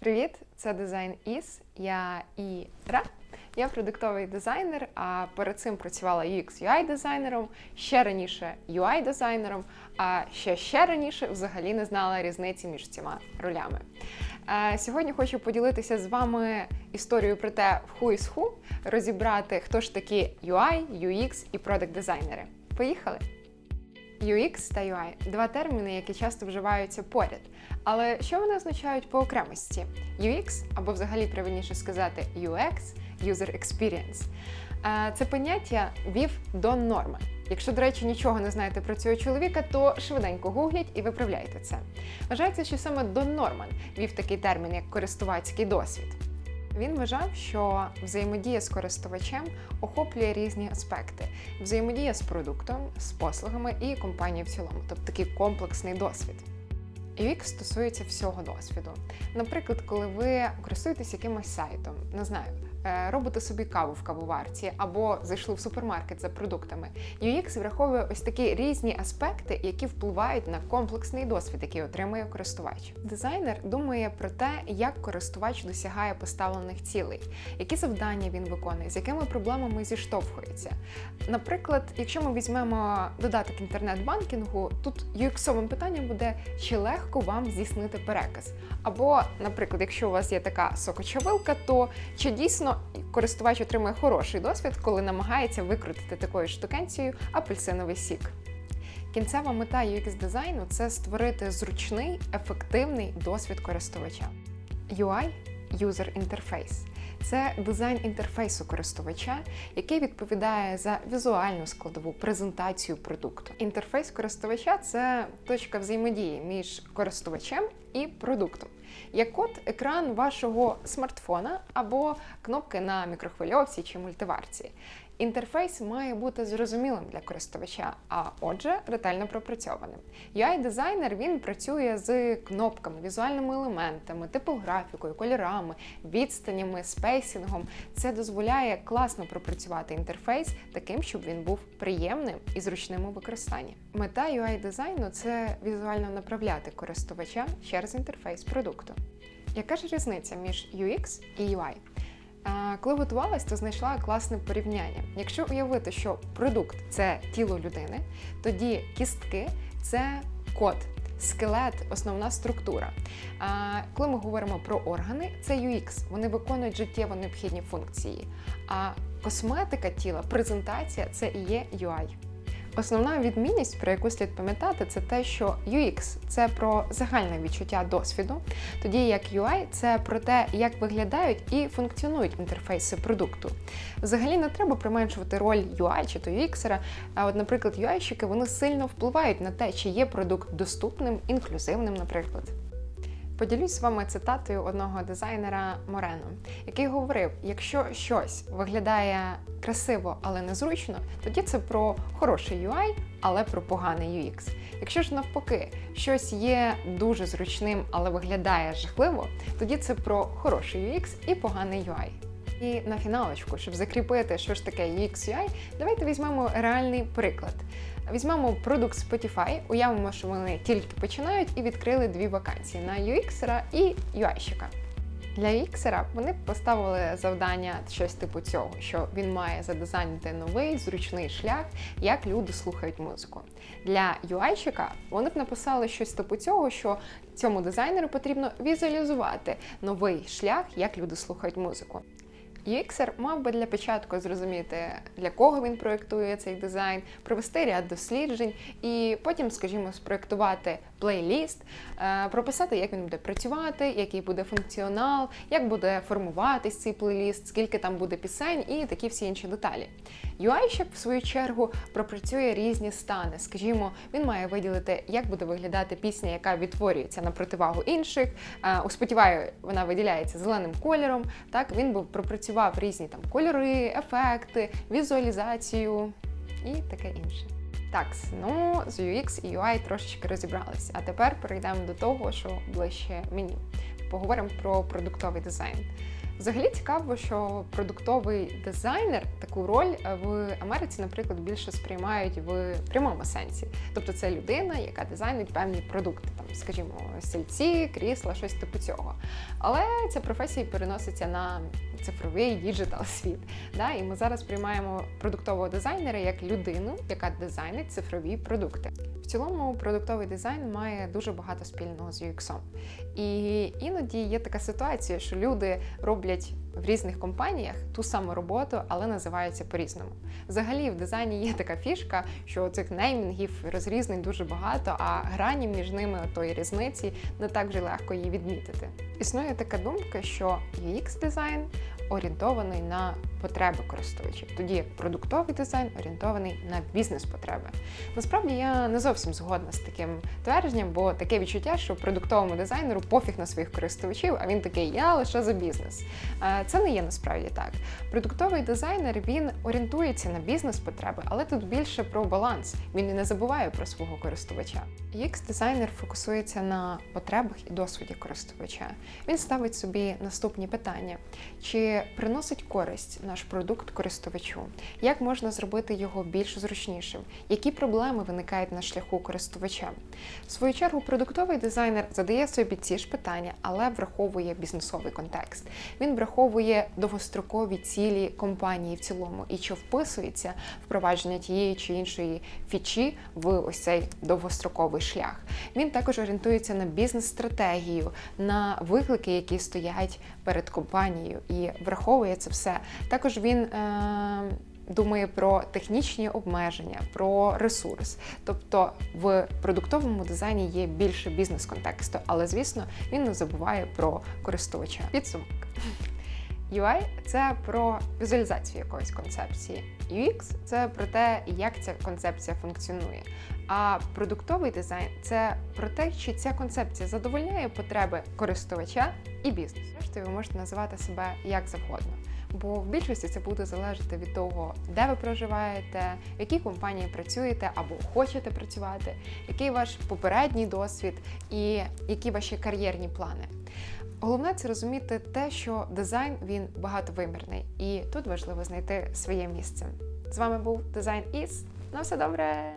Привіт, це дизайн Іс. Я Іра. Я продуктовий дизайнер, а перед цим працювала UX UI дизайнером, ще раніше UI дизайнером, а ще ще раніше взагалі не знала різниці між цими ролями. Е, Сьогодні хочу поділитися з вами історією про те, who is who, розібрати, хто ж такі UI, UX і продакт дизайнери. Поїхали! UX та UI два терміни, які часто вживаються поряд. Але що вони означають по окремості? UX, або взагалі правильніше сказати UX User Experience. Е, Це поняття вів до норми. Якщо, до речі, нічого не знаєте про цього чоловіка, то швиденько гугліть і виправляйте це. Вважається, що саме Дон Норман вів такий термін, як користувацький досвід. Він вважав, що взаємодія з користувачем охоплює різні аспекти: взаємодія з продуктом, з послугами і компанією в цілому, тобто такий комплексний досвід. UX стосується всього досвіду. Наприклад, коли ви користуєтесь якимось сайтом, не знаю, робите собі каву в кавоварці або зайшли в супермаркет за продуктами. UX враховує ось такі різні аспекти, які впливають на комплексний досвід, який отримує користувач. Дизайнер думає про те, як користувач досягає поставлених цілей, які завдання він виконує, з якими проблемами зіштовхується. Наприклад, якщо ми візьмемо додаток інтернет-банкінгу, тут UX-овим питанням буде, чи легко вам здійснити переказ. Або, наприклад, якщо у вас є така сокочавилка, то чи дійсно користувач отримує хороший досвід, коли намагається викрутити такою штукенцією апельсиновий сік. Кінцева мета UX дизайну це створити зручний, ефективний досвід користувача. UI User Interface це дизайн інтерфейсу користувача, який відповідає за візуальну складову презентацію продукту. Інтерфейс користувача це точка взаємодії між користувачем і продуктом. Як от екран вашого смартфона або кнопки на мікрохвильовці чи мультиварці. Інтерфейс має бути зрозумілим для користувача, а отже, ретельно пропрацьованим. UI-дизайнер він працює з кнопками, візуальними елементами, типографікою, кольорами, відстанями, спейсингом. Це дозволяє класно пропрацювати інтерфейс таким, щоб він був приємним і зручним у використанні. Мета UI-дизайну це візуально направляти користувача через інтерфейс продукту. Яка ж різниця між UX і UI? Коли готувалась, то знайшла класне порівняння. Якщо уявити, що продукт це тіло людини, тоді кістки це код, скелет, основна структура. А Коли ми говоримо про органи, це UX, вони виконують життєво необхідні функції. А косметика тіла, презентація це і є UI. Основна відмінність, про яку слід пам'ятати, це те, що UX це про загальне відчуття досвіду, тоді як UI це про те, як виглядають і функціонують інтерфейси продукту. Взагалі не треба применшувати роль UI чи то UX, а от, наприклад, UI-щики вони сильно впливають на те, чи є продукт доступним, інклюзивним, наприклад. Поділюсь з вами цитатою одного дизайнера Морено, який говорив: якщо щось виглядає красиво, але незручно, тоді це про хороший UI, але про поганий UX. Якщо ж навпаки, щось є дуже зручним, але виглядає жахливо, тоді це про хороший UX і поганий UI. І на фіналочку, щоб закріпити, що ж таке UX UI, давайте візьмемо реальний приклад. Візьмемо продукт Spotify, уявимо, що вони тільки починають і відкрили дві вакансії на UX і UI-щика. Для UX вони поставили завдання щось типу цього, що він має задизайнити новий зручний шлях, як люди слухають музику. Для UI-щика вони б написали щось типу цього, що цьому дизайнеру потрібно візуалізувати новий шлях, як люди слухають музику. UXer мав би для початку зрозуміти, для кого він проєктує цей дизайн, провести ряд досліджень і потім, скажімо, спроєктувати плейліст, е, прописати, як він буде працювати, який буде функціонал, як буде формуватись цей плейліст, скільки там буде пісень і такі всі інші деталі. UI-щик, в свою чергу, пропрацює різні стани. Скажімо, він має виділити, як буде виглядати пісня, яка відтворюється на противагу інших. Е, У Spotify вона виділяється зеленим кольором. Так, він би пропрацював різні там кольори, ефекти, візуалізацію і таке інше. Так, ну з UX і UI трошечки розібралися. А тепер перейдемо до того, що ближче мені. Поговоримо про продуктовий дизайн. Взагалі цікаво, що продуктовий дизайнер таку роль е, в Америці, наприклад, більше сприймають в прямому сенсі. Тобто це людина, яка дизайнить певні продукти, там, скажімо, стільці, крісла, щось типу цього. Але ця професія переноситься на цифровий діджитал світ. Да? І ми зараз приймаємо продуктового дизайнера як людину, яка дизайнить цифрові продукти. В цілому продуктовий дизайн має дуже багато спільного з UX. І іноді є така ситуація, що люди роблять в різних компаніях ту саму роботу, але називаються по-різному. Взагалі, в дизайні є така фішка, що цих неймінгів розрізнень дуже багато, а грані між ними тої різниці не так вже легко її відмітити. Існує така думка, що UX-дизайн орієнтований на потреби користувачів, тоді як продуктовий дизайн орієнтований на бізнес-потреби. Насправді я не зовсім згодна з таким твердженням, бо таке відчуття, що продуктовому дизайнеру пофіг на своїх користувачів, а він такий я лише за бізнес. Це не є насправді так. Продуктовий дизайнер він орієнтується на бізнес-потреби, але тут більше про баланс. Він і не забуває про свого користувача. UX-дизайнер фокусується на потребах і досвіді користувача. Він ставить собі наступні питання: чи приносить користь наш продукт користувачу? Як можна зробити його більш зручнішим? Які проблеми виникають на шляху користувача? В свою чергу, продуктовий дизайнер задає собі ці ж питання, але враховує бізнесовий контекст. Він враховує довгострокові цілі компанії в цілому і чи вписується впровадження тієї чи іншої фічі в ось цей довгостроковий шлях. Він також орієнтується на бізнес-стратегію, на виклики, які стоять перед компанією, і враховує це все. Також він. Е- Думає про технічні обмеження, про ресурс. Тобто в продуктовому дизайні є більше бізнес-контексту, але звісно він не забуває про користувача. Підсумок. UI – це про візуалізацію якоїсь концепції. UX – це про те, як ця концепція функціонує. А продуктовий дизайн це про те, чи ця концепція задовольняє потреби користувача і бізнесу. Зрештою, ви можете називати себе як завгодно. Бо в більшості це буде залежати від того, де ви проживаєте, в якій компанії працюєте або хочете працювати, який ваш попередній досвід і які ваші кар'єрні плани. Головне це розуміти те, що дизайн він багатовимірний, і тут важливо знайти своє місце. З вами був дизайн Іс. На все добре!